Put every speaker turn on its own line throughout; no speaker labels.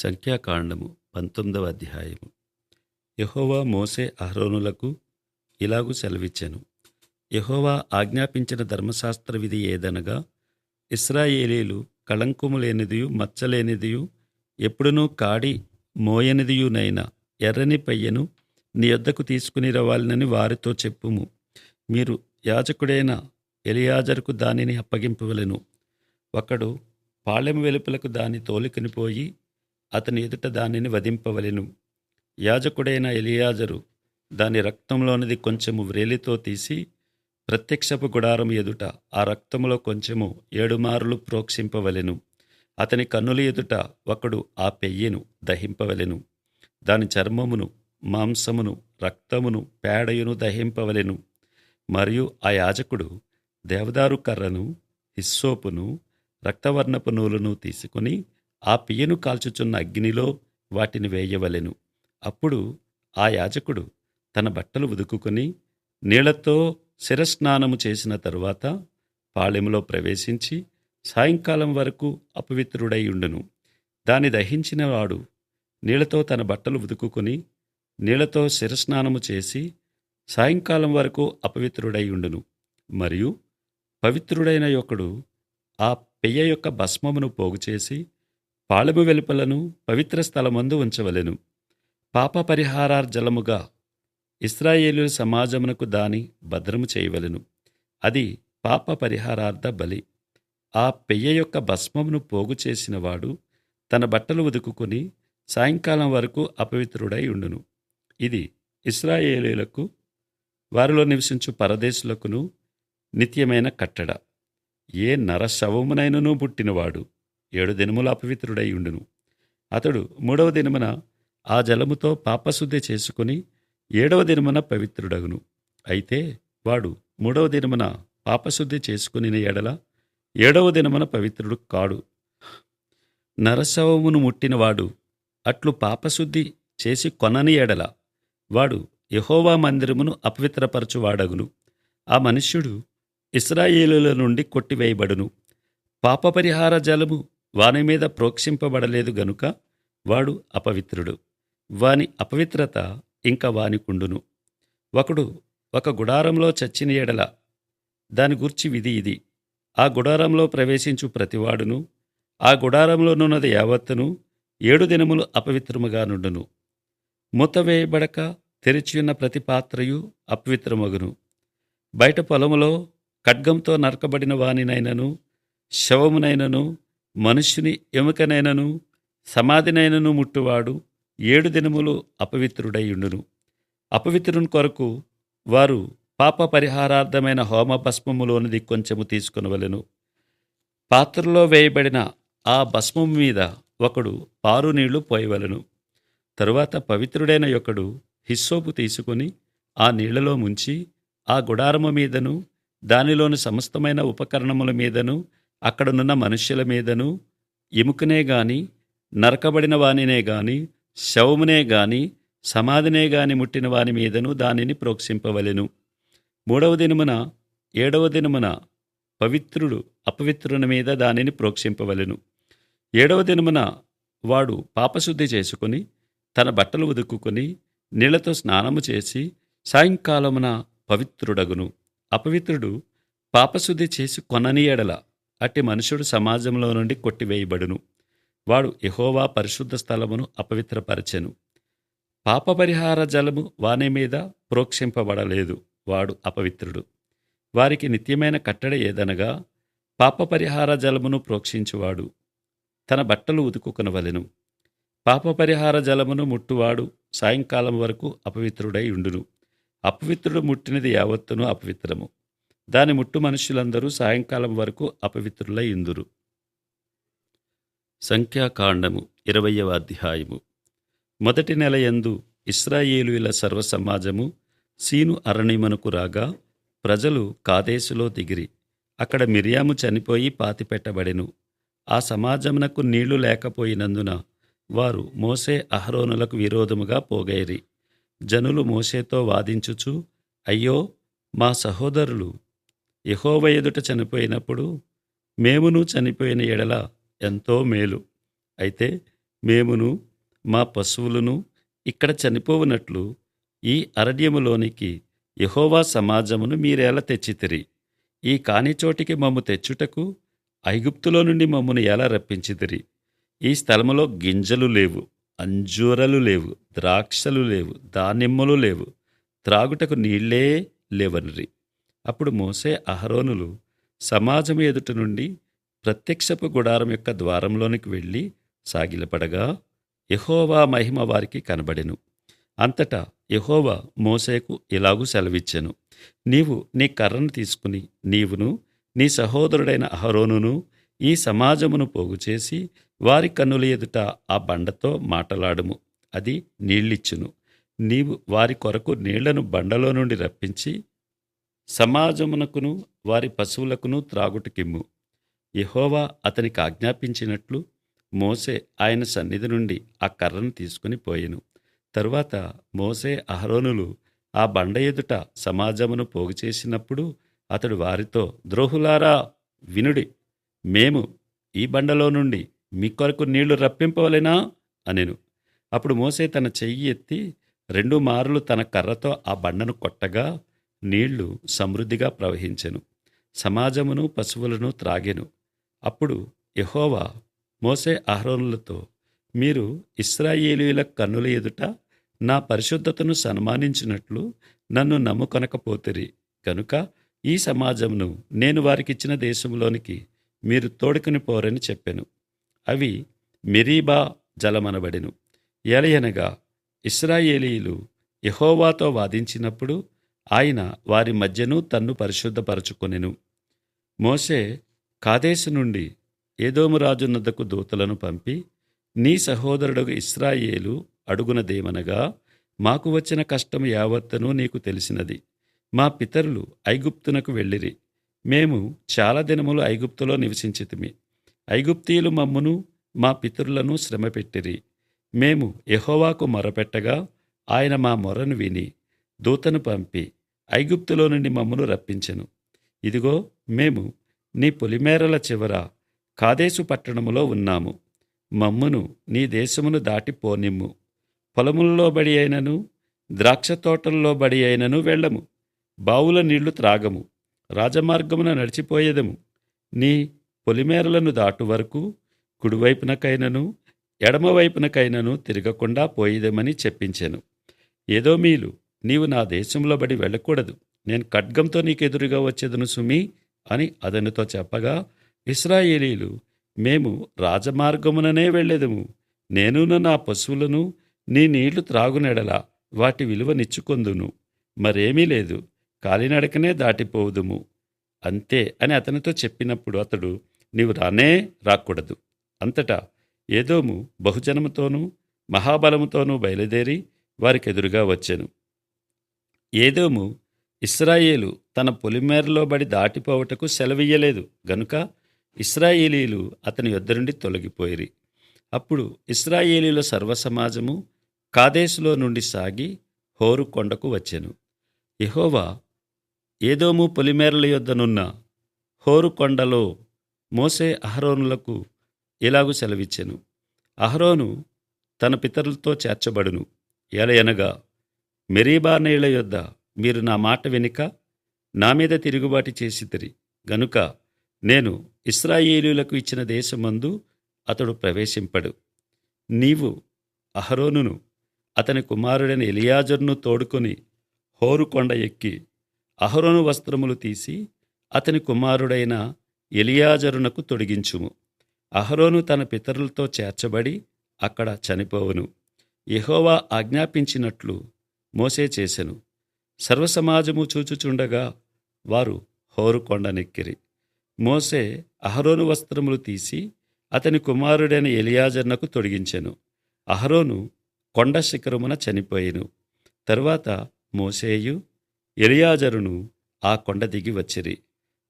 సంఖ్యాకాండము పంతొమ్మిదవ అధ్యాయము. యహోవా మోసే అహరోనులకు ఇలాగూ సెలవిచ్చెను. యహోవా ఆజ్ఞాపించిన ధర్మశాస్త్ర విధి ఏదనగా ఇస్రాయేలీలు కళంకము లేనిదియు మచ్చలేనిదియు ఎప్పుడునూ కాడి మోయనిదియునైన ఎర్రని పయ్యను నీ యొద్దకు తీసుకుని రవాలినని వారితో చెప్పుము. మీరు యాజకుడైన ఎలియాజరుకు దానిని అప్పగింపవలను. ఒకడు పాళెం వెలుపలకు దాని తోలికనిపోయి అతని ఎదుట దానిని వధింపవలెను. యాజకుడైన ఎలియాజరు దాని రక్తంలోనిది కొంచెము వ్రేలితో తీసి ప్రత్యక్షపు గుడారం ఎదుట ఆ రక్తములో కొంచెము ఏడుమారులు ప్రోక్షింపవలెను. అతని కన్నుల ఎదుట ఒకడు ఆ పెయ్యను దహింపవలెను. దాని చర్మమును మాంసమును రక్తమును పేడయును దహింపవలెను. మరియు ఆ యాజకుడు దేవదారు కర్రను హిస్సోపును రక్తవర్ణపు నూలును తీసుకుని ఆ పియ్యను కాల్చుచున్న అగ్నిలో వాటిని వేయవలెను. అప్పుడు ఆ యాజకుడు తన బట్టలు ఉదుకుకొని నీళ్ళతో శిరస్నానము చేసిన తరువాత పాళెములో ప్రవేశించి సాయంకాలం వరకు అపవిత్రుడై ఉండును. దాని దహించిన వాడు నీళ్ళతో తన బట్టలు ఉదుకుకొని నీళ్ళతో శిరస్నానము చేసి సాయంకాలం వరకు అపవిత్రుడై ఉండును. మరియు పవిత్రుడైన ఒకడు ఆ పెయ్య యొక్క భస్మమును పోగుచేసి పాళెము వెలుపలను పవిత్ర స్థలమందు ఉంచవలెను. పాప పరిహారార్జలముగా ఇస్రాయేలు సమాజమునకు దాని భద్రము చేయవలెను. అది పాప పరిహారార్థ బలి. ఆ పెయ్య యొక్క భస్మమును పోగు చేసినవాడు తన బట్టలు ఉదుకుని సాయంకాలం వరకు అపవిత్రుడై ఉండును. ఇది ఇస్రాయేలీలకు వారిలో నివసించు పరదేశులకును నిత్యమైన కట్టడ. ఏ నరశవమునైనను పుట్టినవాడు ఏడు దినములు అపవిత్రుడై ఉండును. అతడు మూడవ దినమున ఆ జలముతో పాపశుద్ధి చేసుకుని ఏడవ దినమున పవిత్రుడగును. అయితే వాడు మూడవ దినమున పాపశుద్ధి చేసుకుని ఎడల ఏడవ దినమున పవిత్రుడు కాడు. నరశవమును ముట్టినవాడు అట్లు పాపశుద్ధి చేసి కొనని ఎడల వాడు యహోవా మందిరమును అపవిత్రపరచువాడగును. ఆ మనుష్యుడు ఇస్రాయేలుల నుండి కొట్టివేయబడును. పాపపరిహార జలము వాని మీద ప్రోక్షింపబడలేదు గనుక వాడు అపవిత్రుడు. వాని అపవిత్రత ఇంకా వానికుండును ఒకడు ఒక గుడారంలో చచ్చిన ఎడల దాని గూర్చి విధి ఇది. ఆ గుడారంలో ప్రవేశించు ప్రతివాడును ఆ గుడారంలోనున్నది యావత్తును ఏడు దినములు అపవిత్రముగా నుండును. మూతవేయబడక తెరిచియున్న ప్రతి పాత్రయు అపవిత్రమగును. బయట పొలములో ఖడ్గంతో నరకబడిన వానినైనను శవమునైనను మనుష్యుని ఎముకనైనను సమాధినైనను ముట్టువాడు ఏడు దినములు అపవిత్రుడైయుండును. అపవిత్రుని కొరకు వారు పాప పరిహారార్థమైన హోమ భస్మములోనిది కొంచెము తీసుకొనవలెను. పాత్రలో వేయబడిన ఆ భస్మం మీద ఒకడు పారు నీళ్ళు పోయవలను. తరువాత పవిత్రుడైన ఒకడు హిస్సోపు తీసుకుని ఆ నీళ్ళలో ముంచి ఆ గుడారము మీదను దానిలోని సమస్తమైన ఉపకరణముల మీదను అక్కడనున్న మనుష్యుల మీదను ఎముకనే గాని నరకబడిన వానినే గాని శవమునే గాని సమాధినే గాని ముట్టిన వాని మీదను దానిని ప్రోక్షింపవలెను. మూడవ దినమున ఏడవ దినమున పవిత్రుడు అపవిత్రుని మీద దానిని ప్రోక్షింపవలెను. ఏడవ దినమున వాడు పాపశుద్ధి చేసుకుని తన బట్టలు ఉదుక్కుని నీళ్ళతో స్నానము చేసి సాయంకాలమున పవిత్రుడగును. అపవిత్రుడు పాపశుద్ధి చేసి కొనని ఎడల అట్టి మనుషుడు సమాజంలో నుండి కొట్టివేయబడును. వాడు యహోవా పరిశుద్ధ స్థలమును అపవిత్రపరచెను. పాపపరిహార జలము వాని మీద ప్రోక్షింపబడలేదు. వాడు అపవిత్రుడు. వారికి నిత్యమైన కట్టడ ఏదనగా పాపపరిహార జలమును ప్రోక్షించువాడు. తన బట్టలు ఉతుకుకొనవలెను. పాపపరిహార జలమును ముట్టువాడు సాయంకాలం వరకు అపవిత్రుడై ఉండును. అపవిత్రుడు ముట్టినది యావత్తును అపవిత్రము. దాని ముట్టు మనుషులందరూ సాయంకాలం వరకు అపవిత్రులై ఇందురు సంఖ్యాకాండము ఇరవయవ అధ్యాయము. మొదటి నెల యందు ఇస్రాయేలుల సర్వసమాజము సీను అరణిమనుకు రాగా ప్రజలు కాదేశులో దిగిరి. అక్కడ మిరియాము చనిపోయి పాతిపెట్టబడెను. ఆ సమాజమునకు నీళ్ళు లేకపోయినందున వారు మోసే అహరోనులకు విరోధముగా పోగైరి. జనులు మోసేతో వాదించుచు అయ్యో మా సహోదరులు యహోవ ఎదుట చనిపోయినప్పుడు మేమును చనిపోయిన ఎడల ఎంతో మేలు. అయితే మేమును మా పశువులను ఇక్కడ చనిపోవునట్లు ఈ అరణ్యములోనికి యహోవా సమాజమును మీరేలా తెచ్చితిరి. ఈ కాని చోటికి మమ్ము తెచ్చుటకు ఐగుప్తులో నుండి మమ్మను ఎలా రప్పించిదిరి ఈ స్థలములో గింజలు లేవు అంజూరలు లేవు ద్రాక్షలు లేవు దానిమ్మలు లేవు త్రాగుటకు నీళ్ళే లేవనిరి. అప్పుడు మోసే అహరోనులు సమాజం ఎదుట నుండి ప్రత్యక్షపు గుడారం యొక్క ద్వారంలోనికి వెళ్ళి సాగిలపడగా యహోవా మహిమ వారికి కనబడెను. అంతటా యహోవా మోసేకు ఇలాగూ సెలవిచ్చెను. నీవు నీ కర్రను తీసుకుని నీవును నీ సహోదరుడైన అహరోనును ఈ సమాజమును పోగుచేసి వారి కన్నుల ఎదుట ఆ బండతో మాటలాడుము. అది నీళ్ళిచ్చును. నీవు వారి కొరకు నీళ్ళను బండలో నుండి రప్పించి సమాజమునకును వారి పశువులకును త్రాగుటకిమ్ము. యహోవా అతనికి ఆజ్ఞాపించినట్లు మోసే ఆయన సన్నిధి నుండి ఆ కర్రను తీసుకుని పోయెను. తరువాత మోసే అహరోనులు ఆ బండ ఎదుట సమాజమును పోగు చేసినప్పుడు అతడు వారితో ద్రోహులారా వినుడి మేము ఈ బండలో నుండి మీ కొరకు నీళ్ళు రప్పింపవలేనా? అనెను. అప్పుడు మోసే తన చెయ్యి ఎత్తి రెండు మారులు తన కర్రతో ఆ బండను కొట్టగా నీళ్ళు సమృద్ధిగా ప్రవహించెను. సమాజమును పశువులను త్రాగెను. అప్పుడు యహోవా మోసే అహరోనులతో మీరు ఇస్రాయేలీల కన్నుల ఎదుట నా పరిశుద్ధతను సన్మానించినట్లు నన్ను నమ్ముకొనకపోతిరి. కనుక ఈ సమాజమును నేను వారికిచ్చిన దేశంలోనికి మీరు తోడుకుని పోరని చెప్పెను. అవి మెరీబా జలమనబడెను. ఎలయనగా ఇస్రాయేలీలు యహోవాతో వాదించినప్పుడు ఆయన వారి మధ్యను తన్ను పరిశుద్ధపరచుకొనెను. మోసే కాదేశు నుండి ఏదోమురాజునద్దకు దూతలను పంపి నీ సహోదరుడు ఇస్రాయేలు అడుగునదేమనగా మాకు వచ్చిన కష్టం యావత్తను నీకు తెలిసినది. మా పితరులు ఐగుప్తునకు వెళ్ళిరి. మేము చాలా దినములు ఐగుప్తులో నివసించితిమి. ఐగుప్తీయులు మమ్మును మా పితరులను శ్రమపెట్టిరి. మేము ఎహోవాకు మొరపెట్టగా ఆయన మా మొరను విని దూతను పంపి ఐగుప్తులో నుండి మమ్మను రప్పించెను. ఇదిగో మేము నీ పొలిమేరల చివర కాదేశు పట్టణములో ఉన్నాము. మమ్మును నీ దేశమును దాటి పోనిమ్ము. పొలముల్లో బడి అయినను ద్రాక్ష తోటల్లో బడి అయినను వెళ్ళము. బావుల నీళ్ళు త్రాగము. రాజమార్గమున నడిచిపోయేదము. నీ పొలిమేరలను దాటు వరకు కుడివైపునకైనను ఎడమవైపునకైనను తిరగకుండా పోయేదమని చెప్పించెను. ఏదో మీలు నీవు నా దేశంలో బడి వెళ్ళకూడదు. నేను ఖడ్గంతో నీకెదురుగా వచ్చేదను సుమి అని అతనితో చెప్పగా ఇస్రాయేలీలు మేము రాజమార్గముననే వెళ్ళేదము. నేనును నా పశువులను నీ నీళ్ళు త్రాగునెడల వాటి విలువ నిచ్చుకొందును. మరేమీ లేదు. కాలినడకనే దాటిపోవుదుము. అంతే అని అతనితో చెప్పినప్పుడు అతడు నీవు రానే రాకూడదు. అంతటా ఏదోము బహుజనముతోనూ మహాబలముతోనూ బయలుదేరి వారికి ఎదురుగా ఏదోము ఇస్రాయేలు తన పొలిమేరలో బడి దాటిపోవటకు సెలవియ్యలేదు. గనుక ఇస్రాయేలీలు అతని యొద్ద నుండి తొలగిపోయిరి. అప్పుడు ఇస్రాయేలీల సర్వసమాజము కాదేశులో నుండి సాగి హోరు కొండకు వచ్చెను. యహోవా ఏదోము పొలిమేరల యొద్దనున్న హోరు కొండలో మోసే అహరోనులకు ఇలాగు సెలవిచ్చెను. అహరోను తన పితరులతో చేర్చబడును. ఎలయనగా మెరీబా నీళ్ళ యొద్ద మీరు నా మాట వెనుక నా మీద తిరుగుబాటు చేసిద్దరి గనుక నేను ఇస్రాయేలీలకు ఇచ్చిన దేశమందు అతడు ప్రవేశింపడు. నీవు అహరోనును అతని కుమారుడైన ఎలియాజర్ను తోడుకొని హోరుకొండ ఎక్కి అహరోను వస్త్రములు తీసి అతని కుమారుడైన ఎలియాజరునకు తొడిగించుము. అహరోను తన పితరులతో చేర్చబడి అక్కడ చనిపోవును. యహోవా ఆజ్ఞాపించినట్లు మోసే చేసెను. సర్వసమాజము చూచుచుండగా వారు హోరు కొండనెక్కిరి. మోసే అహరోను వస్త్రములు తీసి అతని కుమారుడైన ఎలియాజర్నకు తొడిగించెను. అహరోను కొండ శిఖరమున చనిపోయెను. తరువాత మోసేయు ఎలియాజరును ఆ కొండ దిగి వచ్చిరి.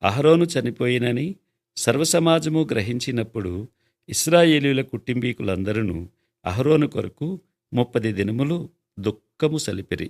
అహరోను చనిపోయినని సర్వసమాజము గ్రహించినప్పుడు ఇస్రాయేలీల కుటుంబీకులందరూ అహరోను కొరకు ముప్పది దినములు దుఃఖము సలిపిరి